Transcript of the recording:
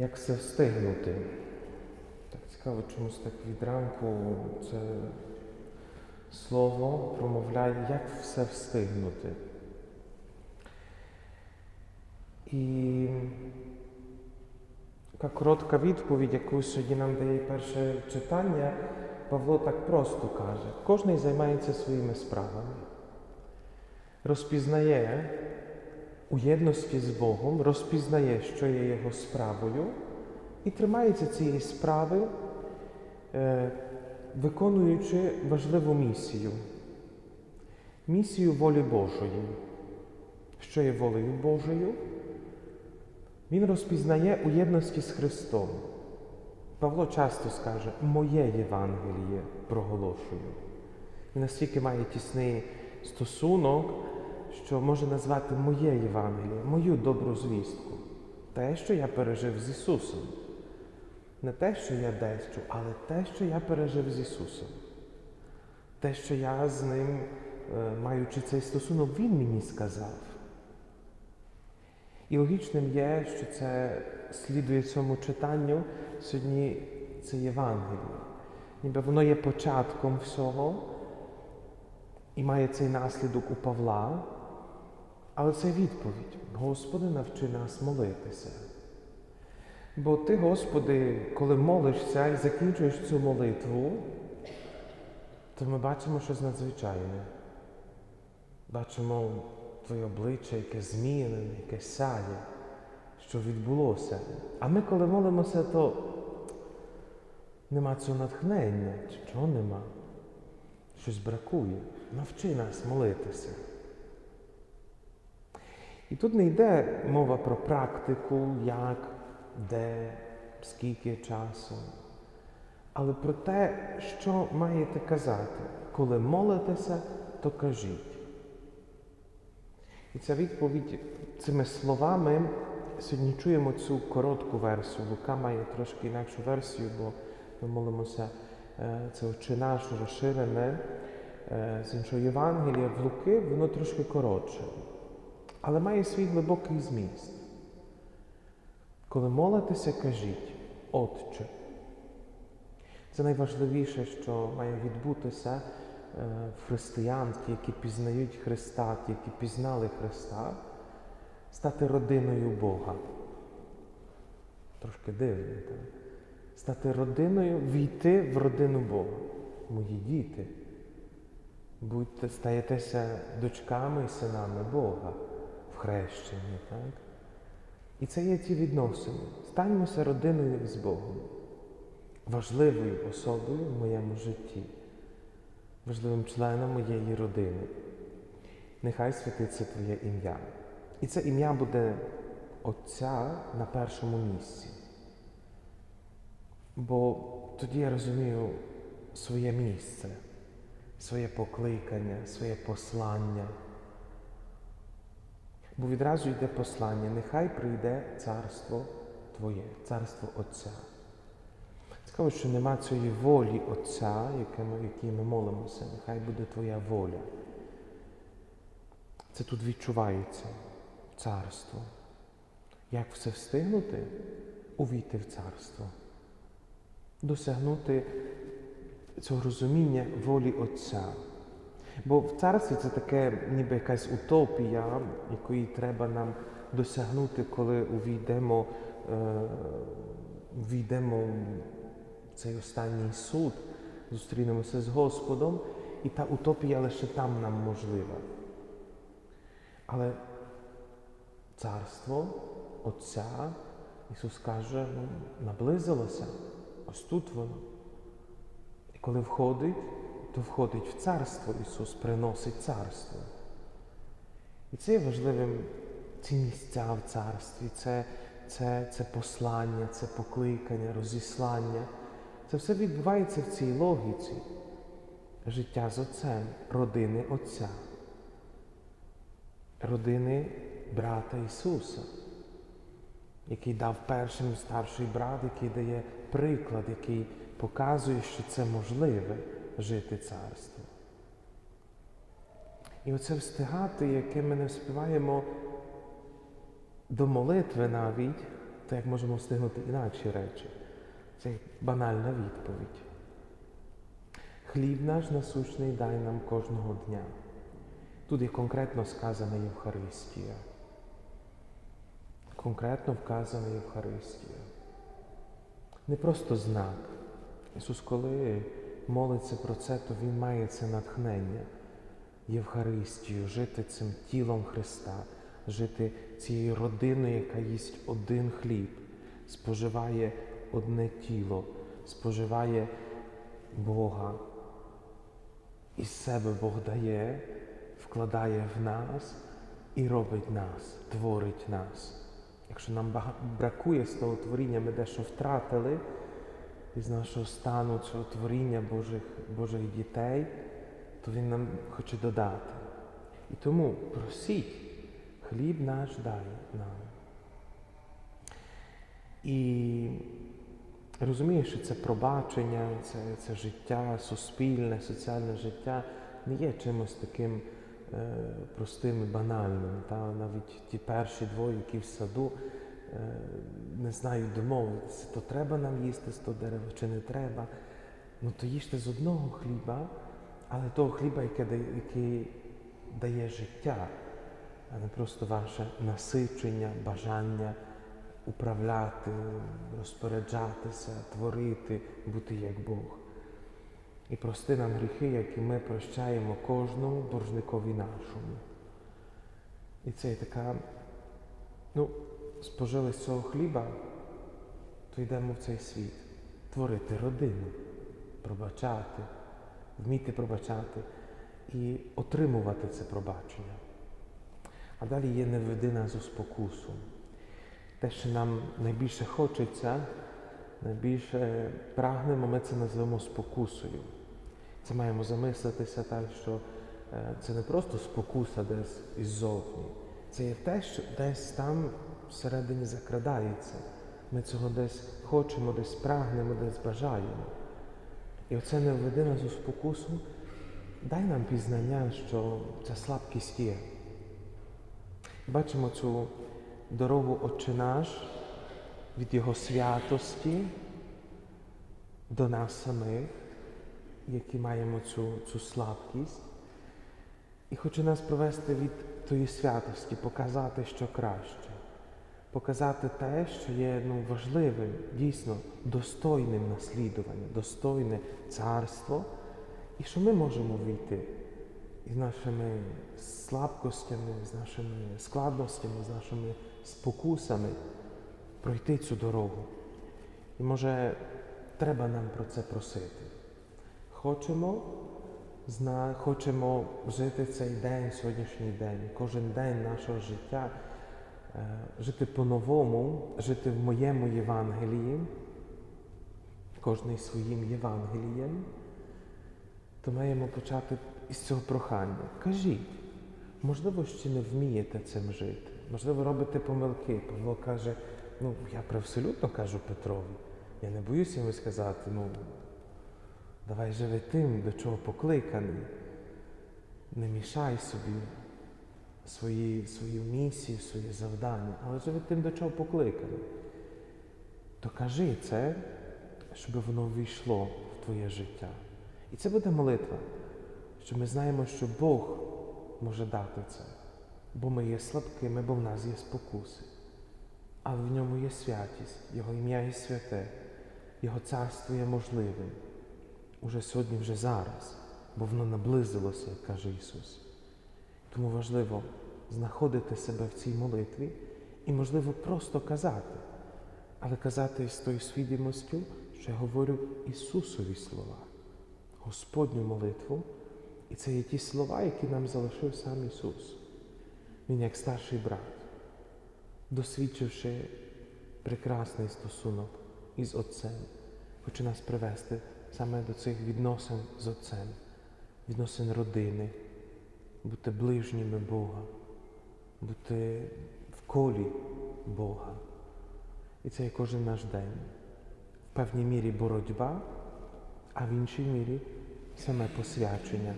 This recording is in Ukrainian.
Як все встигнути? Так цікаво, чомусь так від ранку це слово промовляє, як все встигнути. І така коротка відповідь, яку сьогодні нам дає перше читання, Павло так просто каже: кожен займається своїми справами, розпізнає у єдності з Богом, розпізнає, що є його справою, і тримається цієї справи, е, виконуючи важливу місію, місію волі Божої. Що є волею Божою? Він розпізнає у єдності з Христом. Павло часто скаже, моє Євангеліє проголошую. І настільки має тісний стосунок, що може назвати моє Євангеліє, мою добру звістку. Те, що я пережив з Ісусом. Не те, що я чув, але те, що я пережив з Ісусом. Те, що я з ним, е, маючи цей стосунок, Він мені сказав. І логічним є, що це слідує цьому читанню сьогодні це Євангеліє. Ніби воно є початком всього і має цей наслідок у Павла, але це відповідь. Господи, навчи нас молитися. Бо ти, Господи, коли молишся і закінчуєш цю молитву, то ми бачимо щось надзвичайне. Бачимо Твоє обличчя, яке змінене, яке сяє, що відбулося. А ми, коли молимося, то нема цього натхнення. Чого нема? Щось бракує. Навчи нас молитися. І тут не йде мова про практику, як, де, скільки часу, але про те, що маєте казати. Коли молитеся, то кажіть. І ця відповідь цими словами сьогодні чуємо цю коротку версію. Лука має трошки інакшу версію, бо ми молимося е, це «Отче наш розширене е, з іншого Євангелія в Луки, воно трошки коротше, але має свій глибокий зміст. Коли молитеся, кажіть, Отче. Це найважливіше, що має відбутися в християн, ті, які пізнають Христа, ті, які пізнали Христа, стати родиною Бога. Трошки дивно, так? Стати родиною, війти в родину Бога. Мої діти. Будьте, стаєтеся дочками і синами Бога хрещенні. так? І це є ті відносини. Станьмося родиною з Богом, важливою особою в моєму житті важливим членом моєї родини. Нехай святиться Твоє ім'я. І це ім'я буде Отця на першому місці. Бо тоді я розумію своє місце, своє покликання, своє послання. Бо відразу йде послання, нехай прийде царство Твоє, царство Отця. Цікаво, що нема цієї волі Отця, якій ми молимося, нехай буде Твоя воля. Це тут відчувається царство. Як все встигнути? Увійти в царство, досягнути цього розуміння волі Отця. Бо в царстві це таке ніби якась утопія, якої треба нам досягнути, коли увійдемо, е, увійдемо цей останній суд, зустрінемося з Господом, і та утопія лише там нам можлива. Але царство Отця, Ісус каже, ну, наблизилося, ось тут воно. І коли входить, то входить в царство, Ісус приносить царство. І це є важливим ці місця в царстві, це, це, це послання, це покликання, розіслання. Це все відбувається в цій логіці життя з Отцем, родини Отця, родини брата Ісуса, який дав першим старший брат, який дає приклад, який показує, що це можливе жити царство. І оце встигати, яке ми не вспіваємо до молитви навіть, то як можемо встигнути інакші речі? Це банальна відповідь. Хліб наш насущний дай нам кожного дня. Тут є конкретно сказана Євхаристія. Конкретно вказана Євхаристія. Не просто знак. Ісус, коли молиться про це, то Він має це натхнення. Євхаристію, жити цим тілом Христа, жити цією родиною, яка їсть один хліб, споживає одне тіло, споживає Бога. І себе Бог дає, вкладає в нас і робить нас, творить нас. Якщо нам бракує з того творіння, ми дещо втратили із нашого стану цього творіння Божих, Божих дітей, то Він нам хоче додати. І тому просіть, хліб наш дай нам. І розумію, що це пробачення, це, це життя, суспільне, соціальне життя не є чимось таким е, простим і банальним. Та? Навіть ті перші двоє, які в саду не знають домовитися, то треба нам їсти з того дерева чи не треба. Ну то їжте з одного хліба, але того хліба, який дає життя, а не просто ваше насичення, бажання управляти, розпоряджатися, творити, бути як Бог. І прости нам гріхи, які ми прощаємо кожному боржникові нашому. І це є така, ну, спожили з цього хліба, то йдемо в цей світ, творити родину, пробачати, вміти пробачати і отримувати це пробачення. А далі є не веди спокусу. Те, що нам найбільше хочеться, найбільше прагнемо, ми це називаємо спокусою. Це маємо замислитися так, що е, це не просто спокуса десь іззовні. Це є те, що десь там всередині закрадається. Ми цього десь хочемо, десь прагнемо, десь бажаємо. І оце не введи нас у спокусу, дай нам пізнання, що ця слабкість є. Бачимо цю дорогу Отче наш від Його святості до нас самих, які маємо цю, цю слабкість, і хоче нас провести від тої святості, показати, що краще, показати те, що є ну, важливим, дійсно достойним наслідування, достойне царство, і що ми можемо війти із нашими слабкостями, з нашими складностями, з нашими спокусами пройти цю дорогу. І може треба нам про це просити. Хочемо, зна, хочемо жити цей день, сьогоднішній день, кожен день нашого життя, жити по-новому, жити в моєму Євангелії, кожний своїм Євангелієм, то маємо почати із цього прохання. Кажіть, можливо, ще не вмієте цим жити. Можливо, робите помилки. Павло каже, ну я абсолютно кажу Петрові. Я не боюся йому сказати, ну давай живи тим, до чого покликаний. Не мішай собі свої, свою місію, своє завдання, але живи тим, до чого покликаний. То кажи це, щоб воно ввійшло в твоє життя. І це буде молитва, що ми знаємо, що Бог може дати це, бо ми є слабкими, бо в нас є спокуси. Але в ньому є святість, Його ім'я є святе, Його царство є можливим. Уже сьогодні, вже зараз, бо воно наблизилося, як каже Ісус. Тому важливо знаходити себе в цій молитві і, можливо, просто казати, але казати з тою свідомістю, що я говорю Ісусові слова, Господню молитву. І це є ті слова, які нам залишив сам Ісус. Він як старший брат, досвідчивши прекрасний стосунок із Отцем, хоче нас привести саме до цих відносин з Отцем, відносин родини, бути ближніми Бога, бути в колі Бога. І це є кожен наш день. В певній мірі боротьба, а в іншій мірі саме посвячення.